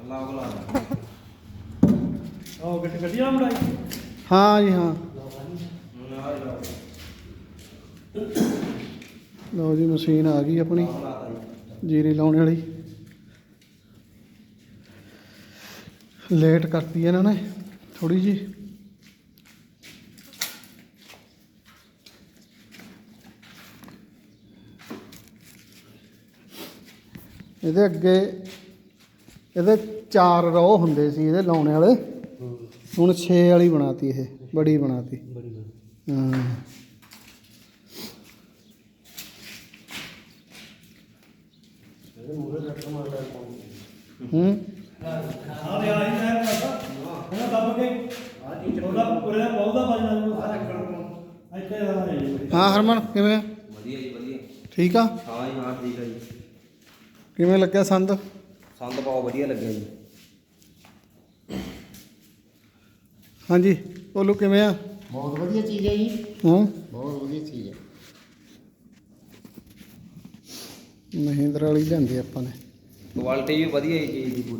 ਅੱਲਾ ਕੋਲ ਆ ਉਹ ਗੱਡੀ ਗੱਡੀ ਆ ਬਣਾਈ ਹਾਂ ਜੀ ਹਾਂ। ਨਾ ਲਓ ਲਓ ਜੀ ਮਸ਼ੀਨ ਆ ਗਈ ਆਪਣੀ। ਜੀਰੀ ਲਾਉਣ ਵਾਲੀ। ਲੇਟ ਕਰਤੀ ਇਹਨਾਂ ਨੇ ਥੋੜੀ ਜੀ ਇਹਦੇ ਅੱਗੇ ਇਹਦੇ ਚਾਰ ਰੋ ਹੁੰਦੇ ਸੀ ਇਹਦੇ ਲਾਉਣੇ ਵਾਲੇ। ਹੁਣ 6 ਵਾਲੀ ਬਣਾਤੀ ਇਹ ਬੜੀ ਬਣਾਤੀ। ਬੜੀ ਹਾਂ। ਹੂੰ। ਮੈਂ ਦੱਬ ਕੇ। ਜੀ ਉਹਦਾ ਬਹੁਤਾ ਨੂੰ ਆ ਇੱਥੇ ਆ ਹਰਮਨ ਕਿਵੇਂ ਆ? ਵਧੀਆ ਜੀ ਵਧੀਆ। ਠੀਕ ਆ? ਹਾਂ ਜੀ ਹਾਂ ਠੀਕ ਹੈ ਜੀ। ਕਿਵੇਂ ਲੱਗਿਆ ਸੰਦ? ਸੰਦ ਬਹੁਤ ਵਧੀਆ ਲੱਗਿਆ ਜੀ। ਹਾਂਜੀ ਬੋਲੂ ਕਿਵੇਂ ਆ? ਬਹੁਤ ਵਧੀਆ ਚੀਜ਼ ਹੈ ਜੀ। ਹਾਂ। ਬਹੁਤ ਵਧੀਆ ਚੀਜ਼ ਹੈ। ਮਹਿੰਦਰਾ ਵਾਲੀ ਲਿਆਂਦੀ ਆਪਾਂ ਨੇ। ਕੁਆਲਿਟੀ ਵੀ ਵਧੀਆ ਜੀ ਚੀਜ਼ ਦੀ ਪੂਰੀ।